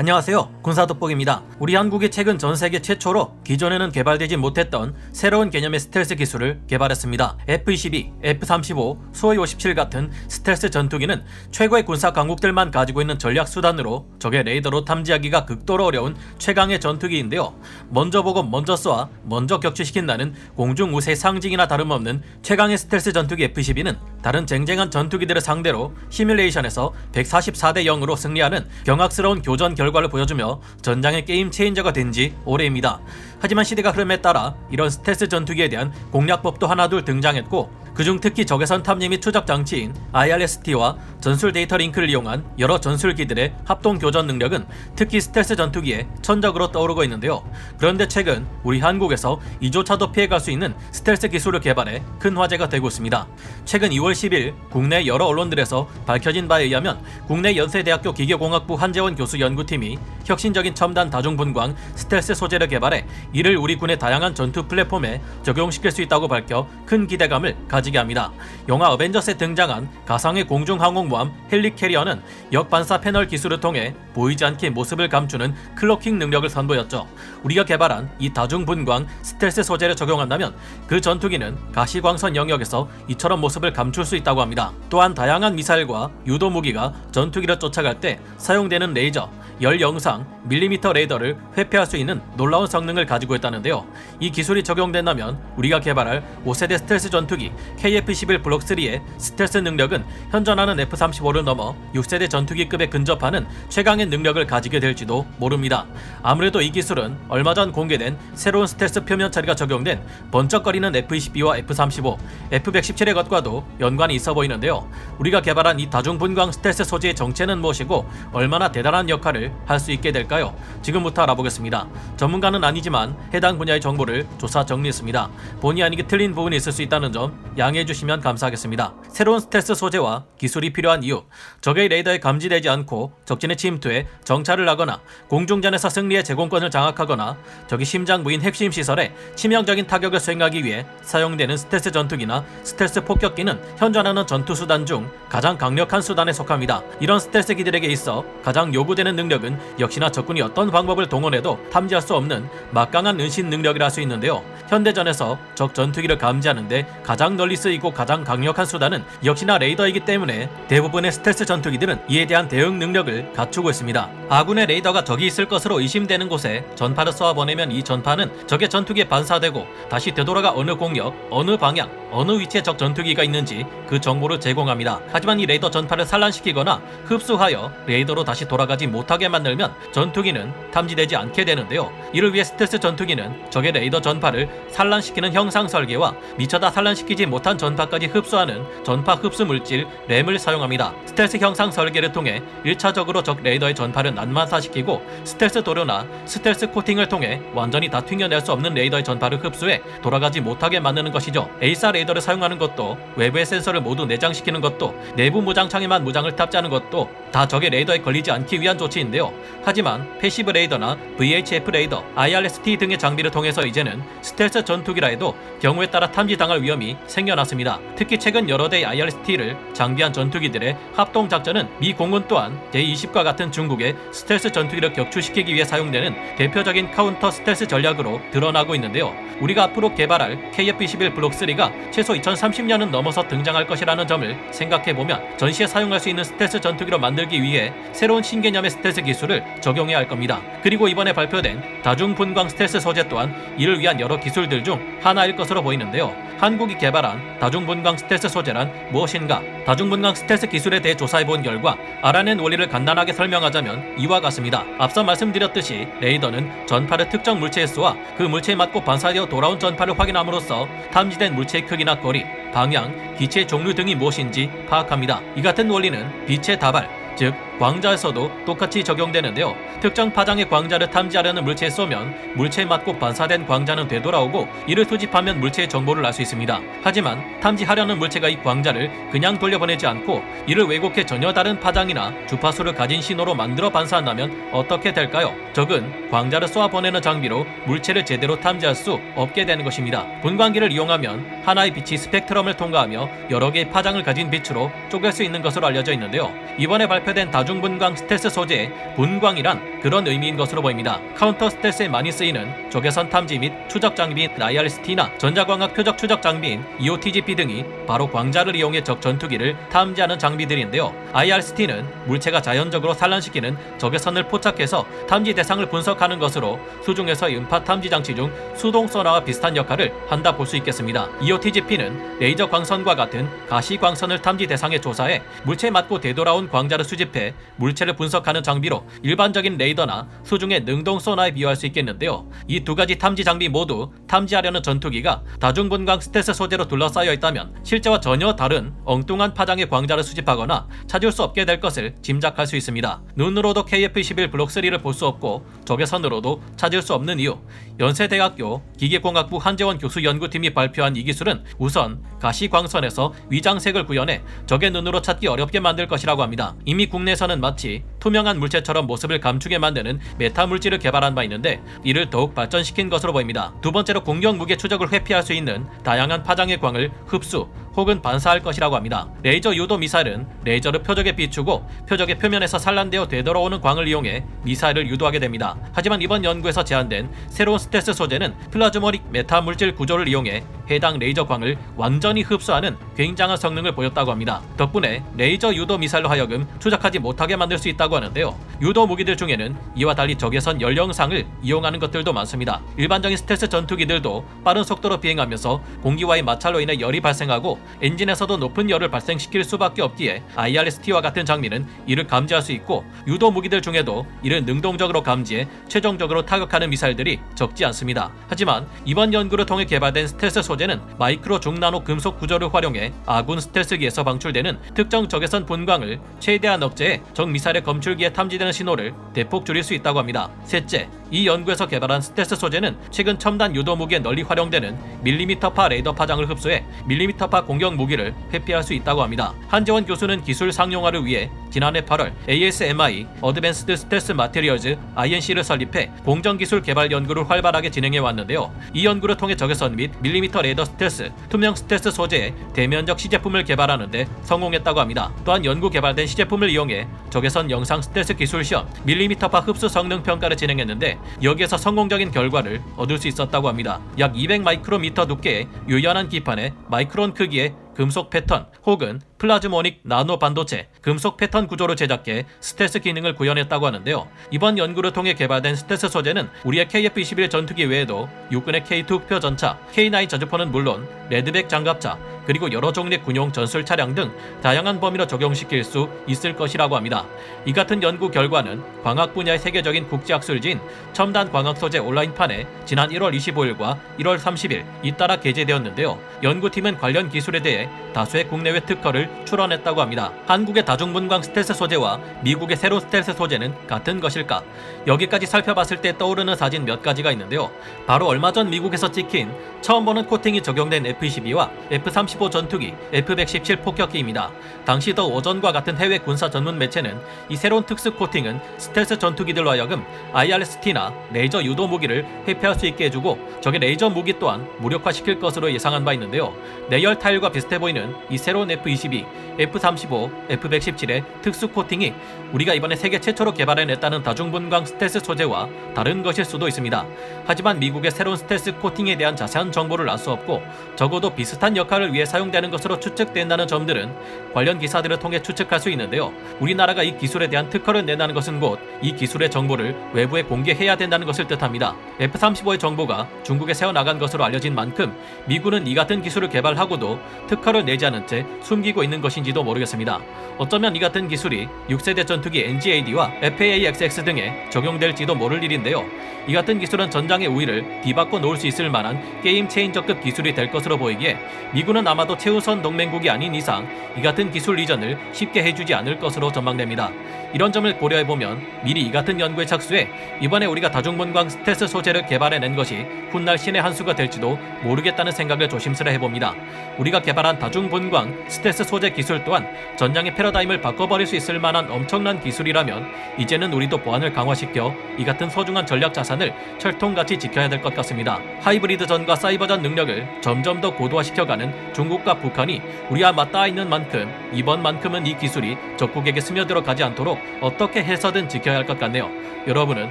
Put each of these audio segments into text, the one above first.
안녕하세요. 군사돋보기입니다. 우리 한국이 최근 전 세계 최초로 기존에는 개발되지 못했던 새로운 개념의 스텔스 기술을 개발했습니다. F-22, F-35, 수호이 57 같은 스텔스 전투기는 최고의 군사 강국들만 가지고 있는 전략 수단으로 적의 레이더로 탐지하기가 극도로 어려운 최강의 전투기인데요. 먼저 보고 먼저 쏘아 먼저 격추시킨다는 공중 우세의 상징이나 다름없는 최강의 스텔스 전투기 F-22는 다른 쟁쟁한 전투기들을 상대로 시뮬레이션에서 144대 0으로 승리하는 경악스러운 교전 결 과를 보여주며 전장의 게임 체인저가 된 지 오래입니다. 하지만 시대가 흐름에 따라 이런 스텔스 전투기에 대한 공략법도 하나둘 등장했고 그중 특히 적외선 탐지 및 추적 장치인 IRST와 전술 데이터 링크를 이용한 여러 전술기들의 합동 교전 능력은 특히 스텔스 전투기에 천적으로 떠오르고 있는데요. 그런데 최근 우리 한국에서 이조차도 피해갈 수 있는 스텔스 기술을 개발해 큰 화제가 되고 있습니다. 최근 2월 10일 국내 여러 언론들에서 밝혀진 바에 의하면 국내 연세대학교 기계공학부 한재원 교수 연구팀이 혁신적인 첨단 다중분광 스텔스 소재를 개발해 이를 우리 군의 다양한 전투 플랫폼에 적용시킬 수 있다고 밝혀 큰 기대감을 가지 게 합니다. 영화 어벤져스에 등장한 가상의 공중항공모함 헬리캐리어는 역반사 패널 기술을 통해 보이지 않게 모습을 감추는 클로킹 능력을 선보였죠. 우리가 개발한 이 다중분광 스텔스 소재를 적용한다면 그 전투기는 가시광선 영역에서 이처럼 모습을 감출 수 있다고 합니다. 또한 다양한 미사일과 유도 무기가 전투기를 쫓아갈 때 사용되는 레이저, 열 영상, 밀리미터 레이더를 회피할 수 있는 놀라운 성능을 가지고 있다는데요. 이 기술이 적용된다면 우리가 개발할 5세대 스텔스 전투기 KF-11 블록 3의 스텔스 능력은 현존하는 F-35를 넘어 6세대 전투기급에 근접하는 최강의 능력을 가지게 될지도 모릅니다. 아무래도 이 기술은 얼마 전 공개된 새로운 스텔스 표면 처리가 적용된 번쩍거리는 F-22와 F-35, F-117의 것과도 연관이 있어 보이는데요. 우리가 개발한 이 다중분광 스텔스 소재의 정체는 무엇이고 얼마나 대단한 역할을 할 수 있게 될까요? 지금부터 알아보겠습니다. 전문가는 아니지만 해당 분야의 정보를 조사 정리했습니다. 본의 아니게 틀린 부분이 있을 수 있다는 점 양해해 주시면 감사하겠습니다. 새로운 스텔스 소재와 기술이 필요한 이유, 적의 레이더에 감지되지 않고 적진에 침투해 정찰을 하거나 공중전에서 승리의 제공권을 장악하거나 적이 심장 부인 핵심 시설에 치명적인 타격을 수행하기 위해 사용되는 스텔스 전투기나 스텔스 폭격기는 현존하는 전투 수단 중 가장 강력한 수단에 속합니다. 이런 스텔스 기들에게 있어 가장 요구되는 능력은 역시나 적군이 어떤 방법을 동원해도 탐지할 수 없는 막강한 은신 능력이라 할 수 있는데요. 현대전에서 적 전투기를 감지하는데 가장 널리 쓰이고 가장 강력한 수단은 역시나 레이더이기 때문에 대부분의 스텔스 전투기들은 이에 대한 대응 능력을 갖추고 있습니다. 아군의 레이더가 적이 있을 것으로 의심되는 곳에 전파를 쏘아 보내면 이 전파는 적의 전투기에 반사되고 다시 되돌아가 어느 공역, 어느 방향, 어느 위치에 적 전투기가 있는지 그 정보를 제공합니다. 하지만 이 레이더 전파를 산란시키거나 흡수하여 레이더로 다시 돌아가지 못하게 만들면 전투기는 탐지되지 않게 되는데요. 이를 위해 스텔스 전투기는 적의 레이더 전파를 산란시키는 형상 설계와 미처다 산란시키지 못한 전파까지 흡수하는 전파 흡수 물질 램을 사용합니다. 스텔스 형상 설계를 통해 1차적으로 적 레이더의 전파를 난마사시키고 스텔스 도료나 스텔스 코팅을 통해 완전히 다 튕겨낼 수 없는 레이더의 전파를 흡수해 돌아가지 못하게 만드는 것이죠. A4 레이더를 사용하는 것도 외부의 센서를 모두 내장시키는 것도 내부 무장창에만 무장을 탑재하는 것도 다 적의 레이더에 걸리지 않기 위한 조치인데요. 하지만 패시브 레이더나 VHF 레이더, IRST 등의 장비를 통해서 이제는 스텔스 전투기라 해도 경우에 따라 탐지당할 위험이 생겨났습니다. 특히 최근 여러 대의 IRST를 장비한 전투기들의 합동 작전은 미 공군 또한 제20과 같은 중국의 스텔스 전투기를 격추시키기 위해 사용되는 대표적인 카운터 스텔스 전략으로 드러나고 있는데요. 우리가 앞으로 개발할 KF-21 블록 3가 최소 2030년은 넘어서 등장할 것이라는 점을 생각해 보면 전시에 사용할 수 있는 스텔스 전투기로 만들기 위해 새로운 신개념의 스텔스 기술을 적용해야 할 겁니다. 그리고 이번에 발표된 다중분광 스텔스 소재 또한 이를 위한 여러 기술들 중 하나일 것으로 보이는데요. 한국이 개발한 다중분광 스텔스 소재란 무엇인가? 다중분광 스텔스 기술에 대해 조사해 본 결과 알아낸 원리를 간단하게 설명하자면 이와 같습니다. 앞서 말씀드렸듯이 레이더는 전파를 특정 물체에 쏘아 그 물체에 맞고 반사되어 돌아온 전파를 확인함으로써 탐지된 물체의 크기나 거리, 방향, 기체의 종류 등이 무엇인지 파악합니다. 이 같은 원리는 빛의 다발, 즉 광자에서도 똑같이 적용되는데요. 특정 파장의 광자를 탐지하려는 물체에 쏘면 물체에 맞고 반사된 광자는 되돌아오고 이를 수집하면 물체의 정보를 알 수 있습니다. 하지만 탐지하려는 물체가 이 광자를 그냥 돌려보내지 않고 이를 왜곡해 전혀 다른 파장이나 주파수를 가진 신호로 만들어 반사한다면 어떻게 될까요? 적은 광자를 쏘아 보내는 장비로 물체를 제대로 탐지할 수 없게 되는 것입니다. 분광기를 이용하면 하나의 빛이 스펙트럼을 통과하며 여러 개의 파장을 가진 빛으로 쪼갤 수 있는 것으로 알려져 있는데요. 이번에 발표된 다중분광 스텔스 소재의 분광이란 그런 의미인 것으로 보입니다. 카운터 스텔스에 많이 쓰이는 적외선 탐지 및 추적 장비인 IRST나 전자광학 표적 추적 장비인 EOTGP 등이 바로 광자를 이용해 적 전투기를 탐지하는 장비들인데요. IRST는 물체가 자연적으로 산란시키는 적외선을 포착해서 탐지 대상을 분석하는 것으로 수중에서 음파 탐지 장치 중 수동 소나와 비슷한 역할을 한다 볼 수 있겠습니다. EOTGP는 레이저 광선과 같은 가시 광선을 탐지 대상에 조사해 물체에 맞고 되돌아온 광자를 수집해 물체를 분석하는 장비로 일반적인 레이 더나 수중의 능동 소나에 비유할 수 있겠는데요. 이 두 가지 탐지 장비 모두 탐지하려는 전투기가 다중분광 스텔스 소재로 둘러싸여 있다면 실제와 전혀 다른 엉뚱한 파장의 광자를 수집하거나 찾을 수 없게 될 것을 짐작할 수 있습니다. 눈으로도 KF-21 블록 3를 볼 수 없고 적외선으로도 찾을 수 없는 이유. 연세대학교 기계공학부 한재원 교수 연구팀이 발표한 이 기술은 우선 가시광선에서 위장색을 구현해 적의 눈으로 찾기 어렵게 만들 것이라고 합니다. 이미 국내에서는 마치 투명한 물체처럼 모습을 감추게 만드는 메타 물질을 개발한 바 있는데 이를 더욱 발전시킨 것으로 보입니다. 두 번째로 공격 무게 추적을 회피할 수 있는 다양한 파장의 광을 흡수 혹은 반사할 것이라고 합니다. 레이저 유도 미사일은 레이저를 표적에 비추고 표적의 표면에서 산란되어 되돌아오는 광을 이용해 미사일을 유도하게 됩니다. 하지만 이번 연구에서 제안된 새로운 스텔스 소재는 플라즈모닉 메타 물질 구조를 이용해 해당 레이저 광을 완전히 흡수하는 굉장한 성능을 보였다고 합니다. 덕분에 레이저 유도 미사일로 하여금 추적하지 못하게 만들 수 있다고 하는데요. 유도 무기들 중에는 이와 달리 적외선 연령상을 이용하는 것들도 많습니다. 일반적인 스텔스 전투기들도 빠른 속도로 비행하면서 공기와의 마찰로 인해 열이 발생하고 엔진에서도 높은 열을 발생시킬 수밖에 없기에 IRST와 같은 장비는 이를 감지할 수 있고 유도 무기들 중에도 이를 능동적으로 감지해 최종적으로 타격하는 미사일들이 적지 않습니다. 하지만 이번 연구를 통해 개발된 스텔스 소재는 마이크로 중나노 금속 구조를 활용해 아군 스텔스기에서 방출되는 특정 적외선 분광을 최대한 억제해 적 미사일의 검출기에 탐지되는 신호를 대폭 줄일 수 있다고 합니다. 셋째, 이 연구에서 개발한 스텔스 소재는 최근 첨단 유도 무기에 널리 활용되는 밀리미터파 레이더 파장을 흡수해 밀리미터파 공격 무기를 회피할 수 있다고 합니다. 한재원 교수는 기술 상용화를 위해 지난해 8월 ASMI 어드밴스드 스텔스 마테리얼즈 INC를 설립해 공정 기술 개발 연구를 활발하게 진행해 왔는데요. 이 연구를 통해 적외선 및 밀리미터 레이더 스텔스, 투명 스텔스 소재의 대면적 시제품을 개발하는데 성공했다고 합니다. 또한 연구 개발된 시제품을 이용해 적외선 영상 스텔스 기술 시험, 밀리미터파 흡수 성능 평가를 진행했는데 여기에서 성공적인 결과를 얻을 수 있었다고 합니다. 약 200 마이크로미터 두께의 유연한 기판에 마이크론 크기의 금속 패턴 혹은 플라즈모닉 나노 반도체 금속 패턴 구조로 제작해 스텔스 기능을 구현했다고 하는데요. 이번 연구를 통해 개발된 스텔스 소재는 우리의 KF-21 전투기 외에도 육군의 K2 흑표 전차, K9 저주포는 물론 레드백 장갑차 그리고 여러 종류의 군용 전술 차량 등 다양한 범위로 적용시킬 수 있을 것이라고 합니다. 이 같은 연구 결과는 광학 분야의 세계적인 국제학술지인 첨단 광학 소재 온라인판에 지난 1월 25일과 1월 30일 잇따라 게재되었는데요. 연구팀은 관련 기술에 대해 다수의 국내외 특허를 출원했다고 합니다. 한국의 다중분광 스텔스 소재와 미국의 새로운 스텔스 소재는 같은 것일까? 여기까지 살펴봤을 때 떠오르는 사진 몇 가지가 있는데요. 바로 얼마 전 미국에서 찍힌 처음 보는 코팅이 적용된 F-22와 F-35 전투기, F-117 폭격기입니다. 당시 더 오전과 같은 해외 군사 전문 매체는 이 새로운 특수 코팅은 스텔스 전투기들로 하여금 IRST나 레이저 유도 무기를 회피할 수 있게 해주고 적의 레이저 무기 또한 무력화시킬 것으로 예상한 바 있는데요. 내열 타일과 비슷해 보이는 이 새로운 F-22, F-35, F-117의 특수 코팅이 우리가 이번에 세계 최초로 개발해냈다는 다중분광 스텔스 소재와 다른 것일 수도 있습니다. 하지만 미국의 새로운 스텔스 코팅에 대한 자세한 정보를 알 수 없고 적어도 비슷한 역할을 위해 사용되는 것으로 추측된다는 점들은 관련 기사들을 통해 추측할 수 있는데요. 우리나라가 이 기술에 대한 특허를 낸다는 것은 곧 이 기술의 정보를 외부에 공개해야 된다는 것을 뜻합니다. F-35의 정보가 중국에 새어나간 것으로 알려진 만큼 미군은 이 같은 기술을 개발하고도 특허를 내지 않은 채 숨기고 있는 것인지도 모르겠습니다. 어쩌면 이 같은 기술이 6세대 전투기 NGAD와 FA-XX 등에 적용될지도 모를 일인데요. 이 같은 기술은 전장의 우위를 뒤바꿔 놓을 수 있을 만한 게임 체인저급 기술이 될 것으로 보이기에 미군은 아마도 최우선 동맹국이 아닌 이상 이 같은 기술 이전을 쉽게 해주지 않을 것으로 전망됩니다. 이런 점을 고려해보면 미리 이 같은 연구에 착수해 이번에 우리가 다중분광 스텔스 소재를 개발해낸 것이 훗날 신의 한 수가 될지도 모르겠다는 생각을 조심스레 해봅니다. 우리가 개발한 다중분광 스텔스 소재 기술 또한 전장의 패러다임을 바꿔버릴 수 있을 만한 엄청난 기술이라면 이제는 우리도 보안을 강화시켜 이 같은 소중한 전략 자산을 철통같이 지켜야 될 것 같습니다. 하이브리드 전과 사이버전 능력을 점점 더 고도화시켜가는 중국과 북한이 우리와 맞닿아 있는 만큼 이번만큼은 이 기술이 적국에게 스며들어 가지 않도록 어떻게 해서든 지켜야 할 것 같네요. 여러분은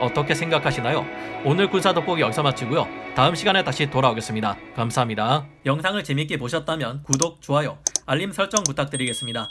어떻게 생각하시나요? 오늘 군사 돋보기 여기서 마치고요. 다음 시간에 다시 돌아오겠습니다. 감사합니다. 영상을 재밌게 보셨다면 구독, 좋아요, 알림 설정 부탁드리겠습니다.